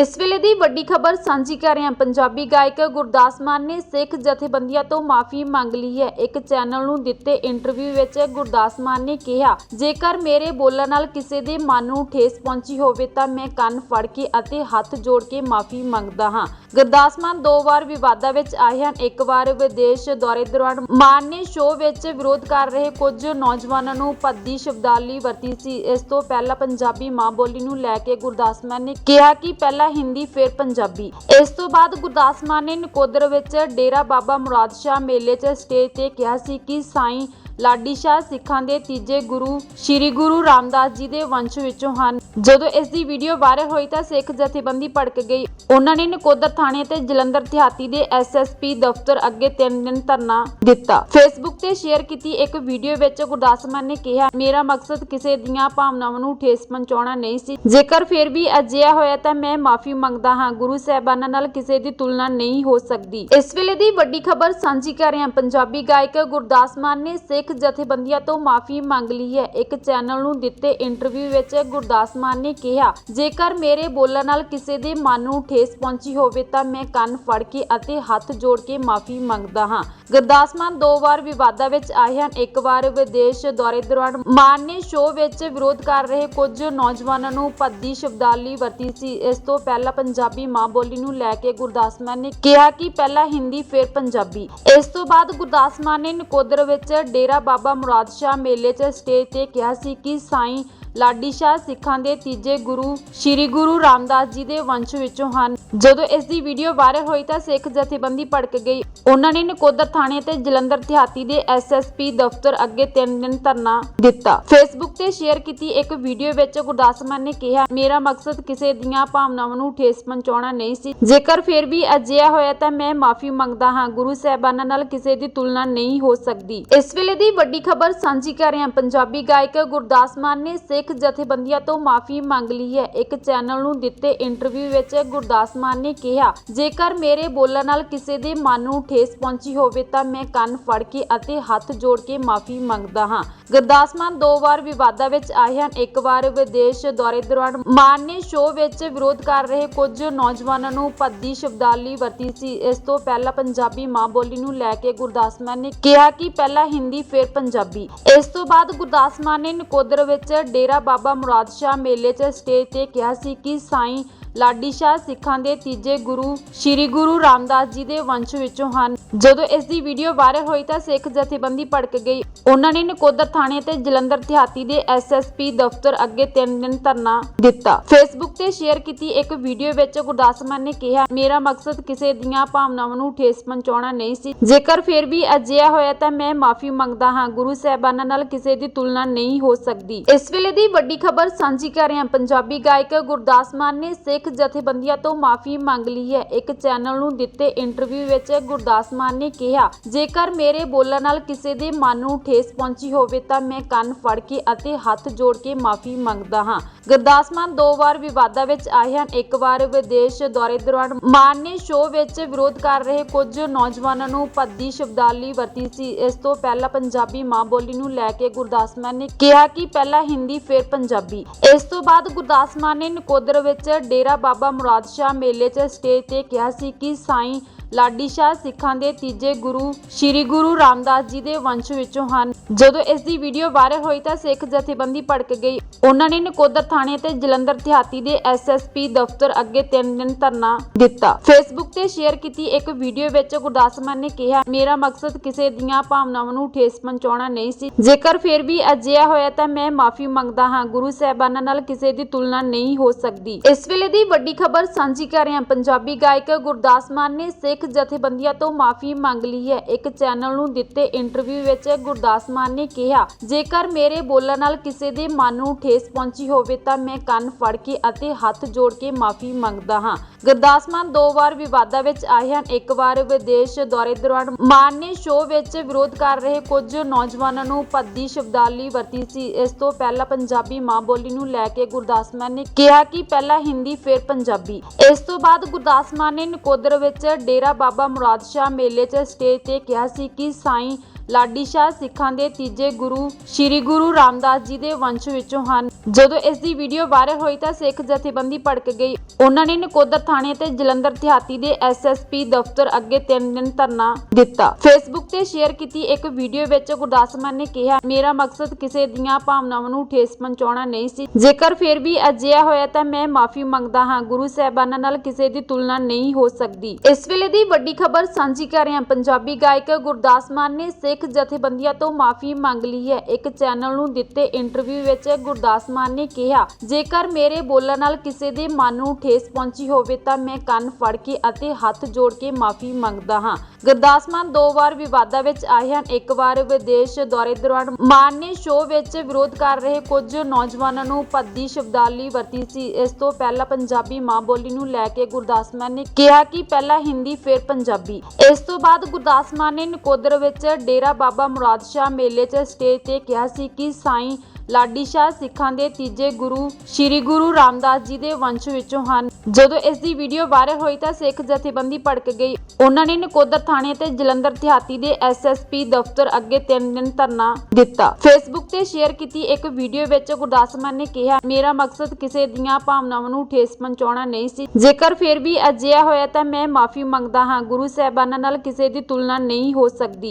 ਇਸ ਵੇਲੇ ਦੀ ਵੱਡੀ ਖਬਰ ਸਾਂਝੀ ਕਰ ਰਹੇ ਹਾਂ। ਪੰਜਾਬੀ ਗਾਇਕ ਗੁਰਦਾਸ ਮਾਨ ਨੇ ਸਿੱਖ ਜਥੇਬੰਦੀਆਂ ਤੋਂ ਮਾਫੀ ਮੰਗ ਲਈ ਹੈ। ਇੱਕ ਚੈਨਲ ਨੂੰ ਦਿੱਤੇ ਇੰਟਰਵਿਊ ਵਿੱਚ ਗੁਰਦਾਸ ਮਾਨ ਨੇ ਕਿਹਾ, ਜੇਕਰ ਮੇਰੇ ਬੋਲਣ ਨਾਲ ਕਿਸੇ ਦੇ ਮਨ ਨੂੰ ਠੇਸ ਪਹੁੰਚੀ ਹੋਵੇ ਤਾਂ ਮੈਂ ਕੰਨ ਫੜ ਕੇ ਅਤੇ ਹੱਥ ਜੋੜ ਕੇ ਮਾਫੀ ਮੰਗਦਾ ਹਾਂ। ਗੁਰਦਾਸ ਮਾਨ ਦੋ ਵਾਰ ਵਿਵਾਦਾਂ ਵਿੱਚ ਆਏ ਹਨ। ਇੱਕ ਵਾਰ ਵਿਦੇਸ਼ ਦੌਰੇ ਦੌਰਾਨ ਮਾਨ ਨੇ ਸ਼ੋਅ ਵਿੱਚ ਵਿਰੋਧ ਕਰ ਰਹੇ ਕੁਝ ਨੌਜਵਾਨਾਂ ਨੂੰ ਭੱਦੀ ਸ਼ਬਦਾਲੀ ਵਰਤੀ ਸੀ। ਇਸ ਤੋਂ ਪਹਿਲਾਂ ਪੰਜਾਬੀ ਮਾਂ ਬੋਲੀ ਨੂੰ ਲੈ ਕੇ ਗੁਰਦਾਸ ਮਾਨ ਨੇ ਕਿਹਾ ਕਿ ਪਹਿਲਾਂ ਹਿੰਦੀ, ਫਿਰ ਪੰਜਾਬੀ। ਇਸ ਤੋਂ ਬਾਅਦ ਗੁਰਦਾਸ ਮਾਨ ਨੇ ਨਕੋਦਰ ਵਿੱਚ ਡੇਰਾ ਬਾਬਾ ਮੁਰਾਦ ਸ਼ਾਹ ਮੇਲੇ 'ਚ ਸਟੇਜ ਤੇ ਕਿਹਾ ਸੀ ਕਿ ਸਾਈਂ ਲਾਡੀ ਸ਼ਾਹ ਸਿੱਖਾਂ ਦੇ ਤੀਜੇ ਗੁਰੂ ਸ੍ਰੀ ਗੁਰੂ ਰਾਮਦਾਸ ਜੀ ਦੇ ਵੰਸ਼ ਵਿੱਚੋਂ ਹਨ। ਜਦੋਂ ਇਸ ਦੀ ਵੀਡੀਓ ਵਾਇਰਲ ਹੋਈ ਤਾਂ ਸਿੱਖ ਜਥੇਬੰਦੀ ਭੜਕ ਗਈ। ਉਹਨਾਂ ਨੇ ਨਕੋਦਰ ਥਾਣੇ ਤੇ ਜਲੰਧਰ ਦਿਹਾਤੀ ਦੇ ਐਸਐਸਪੀ ਦਫ਼ਤਰ ਅੱਗੇ ਤਿੰਨ ਦਿਨ ਧਰਨਾ ਦਿੱਤਾ। ਫੇਸਬੁੱਕ ਤੇ ਸ਼ੇਅਰ ਕੀਤੀ ਇੱਕ ਵੀਡੀਓ ਵਿੱਚ ਗੁਰਦਾਸ ਮਾਨ ਨੇ ਕਿਹਾ, ਮੇਰਾ ਮਕਸਦ ਕਿਸੇ ਦੀਆਂ ਭਾਵਨਾਵਾਂ ਨੂੰ ਠੇਸ ਪਹੁੰਚਾਉਣਾ ਨਹੀਂ ਸੀ। ਜੇਕਰ ਫਿਰ ਵੀ ਅਜਿਹਾ ਹੋਇਆ ਤਾਂ ਮੈਂ ਮਾਫੀ ਮੰਗਦਾ ਹਾਂ। ਗੁਰੂ ਸਾਹਿਬਾਨਾਂ ਨਾਲ ਕਿਸੇ ਦੀ ਤੁਲਨਾ ਨਹੀਂ ਹੋ ਸਕਦੀ। ਇਸ ਵੇਲੇ ਦੀ ਵੱਡੀ ਖਬਰ ਸਾਂਝੀ ਕਰ ਰਹੇ ਹਾਂ ਪੰਜਾਬੀ ਗਾਇਕ ਗੁਰਦਾਸ ਮਾਨ ਨੇ ਸਿੱਖ ਜਥੇਬੰਦੀਆਂ ਤੋਂ ਮਾਫੀ ਮੰਗ ਲਈ ਹੈ। ਇੱਕ ਚੈਨਲ ਨੂੰ ਦਿੱਤੇ ਇੰਟਰਵਿਊ ਵਿੱਚ ਗੁਰਦਾਸ ਮਾਨ ਨੇ ਕਿਹਾ, ਜੇਕਰ ਮੇਰੇ ਬੋਲਣ ਨਾਲ ਕਿਸੇ ਦੇ ਮਨ ਨੂੰ ਠੇਸ ਪਹੁੰਚੀ ਹੋਵੇ ਤਾਂ ਮੈਂ ਕੰਨ ਫੜ ਕੇ ਅਤੇ ਹੱਥ ਜੋੜ ਕੇ ਮਾਫੀ ਮੰਗਦਾ ਹਾਂ। ਗੁਰਦਾਸ ਮਾਨ ਦੋ ਵਾਰ ਵਿਵਾਦਾਂ ਵਿੱਚ ਆਏ ਹਨ। ਇੱਕ ਵਾਰ ਵਿਦੇਸ਼ ਦੌਰੇ ਦੌਰਾਨ ਮਾਨ ਨੇ ਸ਼ੋਅ ਵਿੱਚ ਵਿਰੋਧ ਕਰ ਰਹੇ ਕੁਝ ਨੌਜਵਾਨਾਂ ਨੂੰ ਭੱਦੀ ਸ਼ਬਦਾਵਲੀ ਵਰਤੀ ਸੀ। ਇਸ ਤੋਂ ਪਹਿਲਾਂ ਪੰਜਾਬੀ ਮਾਂ ਬੋਲੀ ਨੂੰ ਲੈ ਕੇ ਗੁਰਦਾਸ ਮਾਨ ਨੇ ਕਿਹਾ ਕਿ ਪਹਿਲਾਂ ਹਿੰਦੀ, ਫਿਰ ਪੰਜਾਬੀ। ਇਸ ਤੋਂ ਬਾਅਦ ਗੁਰਦਾਸ ਮਾਨ ਨੇ ਨਕੋਦਰ ਵਿੱਚ ਡੇਰਾ ਬਾਬਾ ਮੁਰਾਦ ਸ਼ਾਹ ਮੇਲੇ 'ਚ ਸਟੇਜ ਤੇ ਕਿਹਾ ਸੀ ਕਿ ਸਾਈਂ ਲਾਡੀ ਸ਼ਾਹ ਸਿੱਖਾਂ ਦੇ ਤੀਜੇ ਗੁਰੂ ਸ੍ਰੀ ਗੁਰੂ ਰਾਮਦਾਸ ਜੀ ਦੇ ਵੰਸ਼ ਵਿੱਚੋਂ ਹਨ। ਜਦੋਂ ਇਸ ਦੀ ਵੀਡੀਓ ਵਾਇਰਲ ਹੋਈ ਤਾਂ ਸਿੱਖ ਜਥੇਬੰਦੀ ਭੜਕ ਗਈ। ਉਹਨਾਂ ਨੇ ਨਕੋਦਰ ਥਾਣੇ ਤੇ ਜਲੰਧਰ ਦਿਹਾਤੀ ਦੇ ਐਸਐਸਪੀ ਦਫ਼ਤਰ ਅੱਗੇ ਤਿੰਨ ਦਿਨ ਧਰਨਾ ਦਿੱਤਾ। ਫੇਸਬੁੱਕ ਤੇ ਸ਼ੇਅਰ ਕੀਤੀ ਇੱਕ ਵੀਡੀਓ ਵਿੱਚ ਗੁਰਦਾਸ ਮਾਨ ਨੇ ਕਿਹਾ, ਮੇਰਾ ਮਕਸਦ ਕਿਸੇ ਦੀਆਂ ਭਾਵਨਾਵਾਂ ਨੂੰ ਠੇਸ ਪਹੁੰਚਾਉਣਾ ਨਹੀਂ ਸੀ। ਜੇਕਰ ਫਿਰ ਵੀ ਅਜਿਹਾ ਹੋਇਆ ਤਾਂ ਮੈਂ ਮਾਫੀ ਮੰਗਦਾ ਹਾਂ। ਗੁਰੂ ਸਾਹਿਬਾਨਾਂ ਨਾਲ ਕਿਸੇ ਦੀ ਤੁਲਨਾ ਨਹੀਂ ਹੋ ਸਕਦੀ। ਇਸ ਵੇਲੇ ਦੀ ਵੱਡੀ ਖਬਰ ਸਾਂਝੀ ਕਰ ਰਹੇ ਹਾਂ ਪੰਜਾਬੀ ਗਾਇਕ ਗੁਰਦਾਸ ਮਾਨ ਨੇ ਸਿੱਖ ਜਥੇਬੰਦੀਆਂ ਤੋਂ ਮਾਫੀ ਮੰਗ ਲਈ ਹੈ। ਇੱਕ ਚੈਨਲ ਨੂੰ ਦਿੱਤੇ ਇੰਟਰਵਿਊ ਵਿੱਚ ਗੁਰਦਾਸ ਮਾਨ ਨੇ ਕਿਹਾ, ਜੇਕਰ ਮੇਰੇ ਬੋਲਣ ਨਾਲ ਕਿਸੇ ਦੇ ਮਨ ਨੂੰ ਠੇਸ ਪਹੁੰਚੀ ਹੋਵੇ ਤਾਂ ਮੈਂ ਕੰਨ ਫੜ ਕੇ ਅਤੇ ਹੱਥ ਜੋੜ ਕੇ ਮਾਫੀ ਮੰਗਦਾ ਹਾਂ। ਗੁਰਦਾਸ ਮਾਨ ਦੋ ਵਾਰ ਵਿਵਾਦਾਂ ਵਿੱਚ ਆਏ ਹਨ। ਇੱਕ ਵਾਰ ਵਿਦੇਸ਼ ਦੌਰੇ ਦੌਰਾਨ ਮਾਨ ਨੇ ਸ਼ੋਅ ਵਿੱਚ ਵਿਰੋਧ ਕਰ ਰਹੇ ਕੁਝ ਨੌਜਵਾਨਾਂ ਨੂੰ ਭੱਦੀ ਸ਼ਬਦਾਵਲੀ ਵਰਤੀ ਸੀ। ਇਸ ਤੋਂ ਪਹਿਲਾਂ ਪੰਜਾਬੀ ਮਾਂ ਬੋਲੀ ਨੂੰ ਲੈ ਕੇ ਗੁਰਦਾਸ ਮਾਨ ਨੇ ਕਿਹਾ ਕਿ ਪਹਿਲਾਂ ਹਿੰਦੀ, ਫਿਰ ਪੰਜਾਬੀ। ਇਸ ਤੋਂ ਬਾਅਦ ਗੁਰਦਾਸ ਮਾਨ ਨੇ ਨਕੋਦਰ ਵਿੱਚ ਡੇਰਾ ਬਾਬਾ ਮੁਰਾਦ ਸ਼ਾਹ ਮੇਲੇ 'ਚ ਸਟੇਜ ਤੇ ਕਿਹਾ ਸੀ ਕਿ ਸਾਈਂ ਲਾਡੀ ਸ਼ਾਹ ਸਿੱਖਾਂ ਦੇ ਤੀਜੇ ਗੁਰੂ ਸ੍ਰੀ ਗੁਰੂ ਰਾਮਦਾਸ ਜੀ ਦੇ ਵੰਸ਼ ਵਿੱਚੋਂ ਹਨ। ਜਦੋਂ ਇਸ ਦੀ ਵੀਡੀਓ ਵਾਇਰਲ ਹੋਈ ਤਾਂ ਸਿੱਖ ਜਥੇਬੰਦੀ ਭੜਕ ਗਈ। ਉਹਨਾਂ ਨੇ ਨਕੋਦਰ ਥਾਣੇ ਤੇ ਜਲੰਧਰ ਦਿਹਾਤੀ ਦੇ ਐਸਐਸਪੀ ਦਫ਼ਤਰ ਅੱਗੇ ਤਿੰਨ ਦਿਨ ਧਰਨਾ ਦਿੱਤਾ। ਫੇਸਬੁੱਕ ਤੇ ਸ਼ੇਅਰ ਕੀਤੀ ਇੱਕ ਵੀਡੀਓ ਵਿੱਚ ਗੁਰਦਾਸ ਮਾਨ ਨੇ ਕਿਹਾ, ਮੇਰਾ ਮਕਸਦ ਕਿਸੇ ਦੀਆਂ ਭਾਵਨਾਵਾਂ ਨੂੰ ਠੇਸ ਪਹੁੰਚਾਉਣਾ ਨਹੀਂ ਸੀ। ਜੇਕਰ ਫਿਰ ਵੀ ਅਜਿਹਾ ਹੋਇਆ ਤਾਂ ਮੈਂ ਮਾਫੀ ਮੰਗਦਾ ਹਾਂ। ਗੁਰੂ ਸਾਹਿਬਾਨਾਂ ਨਾਲ ਕਿਸੇ ਦੀ ਤੁਲਨਾ ਨਹੀਂ ਹੋ ਸਕਦੀ। ਇਸ ਵੇਲੇ ਦੀ ਵੱਡੀ ਖਬਰ ਸਾਂਝੀ ਕਰ ਰਹੇ ਹਾਂ ਪੰਜਾਬੀ ਗਾਇਕ ਗੁਰਦਾਸ ਮਾਨ ਨੇ ਸਿੱਖ ਜਥੇਬੰਦੀਆਂ ਤੋਂ ਮਾਫੀ ਮੰਗ ਲਈ ਹੈ। ਇੱਕ ਚੈਨਲ ਨੂੰ ਦਿੱਤੇ ਇੰਟਰਵਿਊ ਵਿੱਚ ਗੁਰਦਾਸ ਮਾਨ ਨੇ ਕਿਹਾ, ਜੇਕਰ ਮੇਰੇ ਬੋਲਣ ਨਾਲ ਕਿਸੇ ਦੇ ਮਨ ਨੂੰ ਠੇਸ ਪਹੁੰਚੀ ਹੋਵੇ ਤਾਂ ਮੈਂ ਕੰਨ ਫੜ ਕੇ ਅਤੇ ਹੱਥ ਜੋੜ ਕੇ ਮਾਫੀ ਮੰਗਦਾ ਹਾਂ। ਗੁਰਦਾਸ ਮਾਨ ਦੋ ਵਾਰ ਵਿਵਾਦਾਂ ਵਿੱਚ ਆਏ ਹਨ। ਇੱਕ ਵਾਰ ਵਿਦੇਸ਼ ਦੌਰੇ ਦੌਰਾਨ ਮਾਨ ਨੇ ਸ਼ੋਅ ਵਿੱਚ ਵਿਰੋਧ ਕਰ ਰਹੇ ਕੁਝ ਨੌਜਵਾਨਾਂ ਨੂੰ ਭੱਦੀ ਸ਼ਬਦਾਵਲੀ ਵਰਤੀ ਸੀ। ਇਸ ਤੋਂ ਪਹਿਲਾਂ ਪੰਜਾਬੀ ਮਾਂ ਬੋਲੀ ਨੂੰ ਲੈ ਕੇ ਗੁਰਦਾਸ ਮਾਨ ਨੇ ਕਿਹਾ ਕਿ ਪਹਿਲਾਂ ਹਿੰਦੀ, ਫਿਰ ਪੰਜਾਬੀ। ਇਸ ਤੋਂ ਬਾਅਦ ਗੁਰਦਾਸ ਮਾਨ ਨੇ ਨਕੋਦਰ ਵਿੱਚ ਡੇਰਾ ਬਾਬਾ ਮੁਰਾਦ ਸ਼ਾਹ ਮੇਲੇ 'ਚ ਸਟੇਜ ਤੇ ਕਿਹਾ ਸੀ ਕਿ ਸਾਈਂ ਲਾਡੀ ਸ਼ਾਹ ਸਿੱਖਾਂ ਦੇ ਤੀਜੇ ਗੁਰੂ ਸ੍ਰੀ ਗੁਰੂ ਰਾਮਦਾਸ ਜੀ ਦੇ ਵੰਸ਼ ਵਿੱਚੋਂ ਹਨ। ਜਦੋਂ ਇਸ ਦੀ ਵੀਡੀਓ ਵਾਇਰਲ ਹੋਈ ਤਾਂ ਸਿੱਖ ਜਥੇਬੰਦੀ ਭੜਕ ਗਈ। ਉਹਨਾਂ ਨੇ ਨਕੋਦਰ ਥਾਣੇ ਤੇ ਜਲੰਧਰ ਦਿਹਾਤੀ ਦੇ ਐਸਐਸਪੀ ਦਫ਼ਤਰ ਅੱਗੇ ਤਿੰਨ ਦਿਨ ਧਰਨਾ ਦਿੱਤਾ। ਫੇਸਬੁੱਕ ਤੇ ਸ਼ੇਅਰ ਕੀਤੀ ਇੱਕ ਵੀਡੀਓ ਵਿੱਚ ਗੁਰਦਾਸ ਮਾਨ ਨੇ ਕਿਹਾ, ਮੇਰਾ ਮਕਸਦ ਕਿਸੇ ਦੀਆਂ ਭਾਵਨਾਵਾਂ ਨੂੰ ਠੇਸ ਪਹੁੰਚਾਉਣਾ ਨਹੀਂ ਸੀ। ਜੇਕਰ ਫਿਰ ਵੀ ਅਜਿਹਾ ਹੋਇਆ ਤਾਂ ਮੈਂ ਮਾਫੀ ਮੰਗਦਾ ਹਾਂ। ਗੁਰੂ ਸਾਹਿਬਾਨਾਂ ਨਾਲ ਕਿਸੇ ਦੀ ਤੁਲਨਾ ਨਹੀਂ ਹੋ ਸਕਦੀ। ਇਸ ਵੇਲੇ ਦੀ ਵੱਡੀ ਖਬਰ ਸਾਂਝੀ ਕਰ ਰਹੇ ਹਾਂ ਪੰਜਾਬੀ ਗਾਇਕ ਗੁਰਦਾਸ ਮਾਨ ਨੇ ਸਿੱਖ ਜਥੇਬੰਦੀਆਂ ਤੋਂ ਮਾਫੀ ਮੰਗ ਲਈ ਹੈ। ਇੱਕ ਚੈਨਲ ਨੂੰ ਦਿੱਤੇ ਇੰਟਰਵਿਊ ਵਿੱਚ ਗੁਰਦਾਸ ਮਾਨ ਨੇ ਕਿਹਾ, ਜੇਕਰ ਮੇਰੇ ਬੋਲਣ ਨਾਲ ਕਿਸੇ ਦੇ ਮਨ ਨੂੰ ਠੇਸ ਪਹੁੰਚੀ ਹੋਵੇ ਤਾਂ ਮੈਂ ਕੰਨ ਫੜ ਕੇ ਅਤੇ ਹੱਥ ਜੋੜ ਕੇ ਮਾਫੀ ਮੰਗਦਾ ਹਾਂ। ਗੁਰਦਾਸ ਮਾਨ ਦੋ ਵਾਰ ਵਿਵਾਦਾਂ ਵਿੱਚ ਆਏ ਹਨ। ਇੱਕ ਵਾਰ ਵਿਦੇਸ਼ ਦੌਰੇ ਦੌਰਾਨ ਮਾਨ ਨੇ ਸ਼ੋਅ ਵਿੱਚ ਵਿਰੋਧ ਕਰ ਰਹੇ ਕੁਝ ਨੌਜਵਾਨਾਂ ਨੂੰ ਭੱਦੀ ਸ਼ਬਦਾਲੀ ਵਰਤੀ ਸੀ। ਇਸ ਤੋਂ ਪਹਿਲਾਂ ਪੰਜਾਬੀ ਮਾਂ ਬੋਲੀ ਨੂੰ ਲੈ ਕੇ ਗੁਰਦਾਸ ਮਾਨ ਨੇ ਕਿਹਾ ਕਿ ਪਹਿਲਾਂ ਹਿੰਦੀ, ਫਿਰ ਪੰਜਾਬੀ। ਇਸ ਤੋਂ ਬਾਅਦ ਗੁਰਦਾਸ ਮਾਨ ਨੇ ਨਕੋਦਰ ਵਿੱਚ ਡੇਰਾ ਬਾਬਾ ਮੁਰਾਦ ਸ਼ਾਹ ਮੇਲੇ 'ਚ ਸਟੇਜ ਤੇ ਕਿਹਾ ਸੀ ਕਿ ਸਾਈਂ ਲਾਡੀ ਸ਼ਾਹ ਸਿੱਖਾਂ ਦੇ ਤੀਜੇ ਗੁਰੂ ਸ੍ਰੀ ਗੁਰੂ ਰਾਮਦਾਸ ਜੀ ਦੇ ਵੰਸ਼ ਵਿੱਚੋਂ ਹਨ। ਜਦੋਂ ਇਸ ਦੀ ਵੀਡੀਓ ਵਾਇਰਲ ਹੋਈ ਤਾਂ ਸਿੱਖ ਜਥੇਬੰਦੀ ਭੜਕ ਗਈ। ਉਹਨਾਂ ਨੇ ਨਕੋਦਰ ਥਾਣੇ ਤੇ ਜਲੰਧਰ ਦਿਹਾਤੀ ਦੇ ਐਸਐਸਪੀ ਦਫ਼ਤਰ ਅੱਗੇ 3 ਦਿਨ ਧਰਨਾ ਦਿੱਤਾ। ਫੇਸਬੁੱਕ ਤੇ ਸ਼ੇਅਰ ਕੀਤੀ ਇੱਕ ਵੀਡੀਓ ਵਿੱਚ ਗੁਰਦਾਸ ਮਾਨ ਨੇ ਕਿਹਾ, ਮੇਰਾ ਮਕਸਦ ਕਿਸੇ ਦੀਆਂ ਭਾਵਨਾਵਾਂ ਨੂੰ ਠੇਸ ਪਹੁੰਚਾਉਣਾ ਨਹੀਂ ਸੀ। ਜੇਕਰ ਫਿਰ ਵੀ ਅਜਿਹਾ ਹੋਇਆ ਤਾਂ ਮੈਂ ਮਾਫੀ ਮੰਗਦਾ ਹਾਂ। ਗੁਰੂ ਸਾਹਿਬਾਨਾਂ ਨਾਲ ਕਿਸੇ ਦੀ ਤੁਲਨਾ ਨਹੀਂ ਹੋ ਸਕਦੀ। ਇਸ ਵੇਲੇ ਦੀ ਵੱਡੀ ਖਬਰ ਸਾਂਝੀ ਕਰ ਰਹੇ ਹਾਂ ਪੰਜਾਬੀ ਗਾਇਕ ਗੁਰਦਾਸ ਮਾਨ ਨੇ ਸਿੱਖ ਜਥੇਬੰਦੀਆਂ ਤੋਂ ਮਾਫੀ ਮੰਗ ਲਈ ਹੈ। ਇੱਕ ਚੈਨਲ ਨੂੰ ਦਿੱਤੇ ਇੰਟਰਵਿਊ ਵਿੱਚ ਗੁਰਦਾਸ ਮਾਨ ਨੇ ਕਿਹਾ, ਜੇਕਰ ਮੇਰੇ ਬੋਲਣ ਨਾਲ ਕਿਸੇ ਦੇ ਮਨ ਨੂੰ ਠੇਸ ਪਹੁੰਚੀ ਹੋਵੇ ਤਾਂ ਮੈਂ ਕੰਨ ਫੜ ਕੇ ਅਤੇ ਹੱਥ ਜੋੜ ਕੇ ਮਾਫੀ ਮੰਗਦਾ ਹਾਂ। ਗੁਰਦਾਸ ਮਾਨ ਦੋ ਵਾਰ ਵਿਵਾਦਾਂ ਵਿੱਚ ਆਏ ਹਨ। ਇੱਕ ਵਾਰ ਵਿਦੇਸ਼ ਦੌਰੇ ਦੌਰਾਨ ਮਾਨ ਨੇ ਸ਼ੋਅ ਵਿੱਚ ਵਿਰੋਧ ਕਰ ਰਹੇ ਕੁਝ ਨੌਜਵਾਨਾਂ ਨੂੰ ਭੱਦੀ ਸ਼ਬਦਾਵਲੀ ਵਰਤੀ ਸੀ। ਇਸ ਤੋਂ ਪਹਿਲਾਂ ਪੰਜਾਬੀ ਮਾਂ ਬੋਲੀ ਨੂੰ ਲੈ ਕੇ ਗੁਰਦਾਸ ਮਾਨ ਨੇ ਕਿਹਾ ਕਿ ਪਹਿਲਾਂ ਹਿੰਦੀ, ਫਿਰ ਪੰਜਾਬੀ। ਇਸ ਤੋਂ ਬਾਅਦ ਗੁਰਦਾਸ ਮਾਨ ਨੇ ਨਕੋਦਰ ਵਿੱਚ ਡੇਰਾ ਬਾਬਾ ਮੁਰਾਦ ਸ਼ਾਹ ਮੇਲੇ 'ਚ ਸਟੇਜ ਤੇ ਕਿਹਾ ਸੀ ਕਿ ਸਾਈਂ ਲਾਡੀ ਸ਼ਾਹ ਸਿੱਖਾਂ ਦੇ ਤੀਜੇ ਗੁਰੂ ਸ੍ਰੀ ਗੁਰੂ ਰਾਮਦਾਸ ਜੀ ਦੇ ਵੰਸ਼ ਵਿੱਚੋਂ ਹਨ। ਜਦੋਂ ਇਸ ਦੀ ਵੀਡੀਓ ਵਾਇਰਲ ਹੋਈ ਤਾਂ ਸਿੱਖ ਜਥੇਬੰਦੀ ਭੜਕ ਗਈ। ਉਹਨਾਂ ਨੇ ਨਕੋਦਰ ਥਾਣੇ ਤੇ ਜਲੰਧਰ ਦਿਹਾਤੀ ਦੇ ਐਸਐਸਪੀ ਦਫ਼ਤਰ ਅੱਗੇ ਤਿੰਨ ਦਿਨ ਧਰਨਾ ਦਿੱਤਾ। ਫੇਸਬੁੱਕ ਤੇ ਸ਼ੇਅਰ ਕੀਤੀ ਇੱਕ ਵੀਡੀਓ ਵਿੱਚ ਗੁਰਦਾਸ ਮਾਨ ਨੇ ਕਿਹਾ, ਮੇਰਾ ਮਕਸਦ ਕਿਸੇ ਦੀਆਂ ਭਾਵਨਾਵਾਂ ਨੂੰ ਠੇਸ ਪਹੁੰਚਾਉਣਾ ਨਹੀਂ ਸੀ। ਜੇਕਰ ਫਿਰ ਵੀ ਅਜਿਹਾ ਹੋਇਆ ਤਾਂ ਮੈਂ ਮਾਫੀ ਮੰਗਦਾ ਹਾਂ। ਗੁਰੂ ਸਾਹਿਬਾਨਾਂ ਨਾਲ ਕਿਸੇ ਦੀ ਤੁਲਨਾ ਨਹੀਂ ਹੋ ਸਕਦੀ।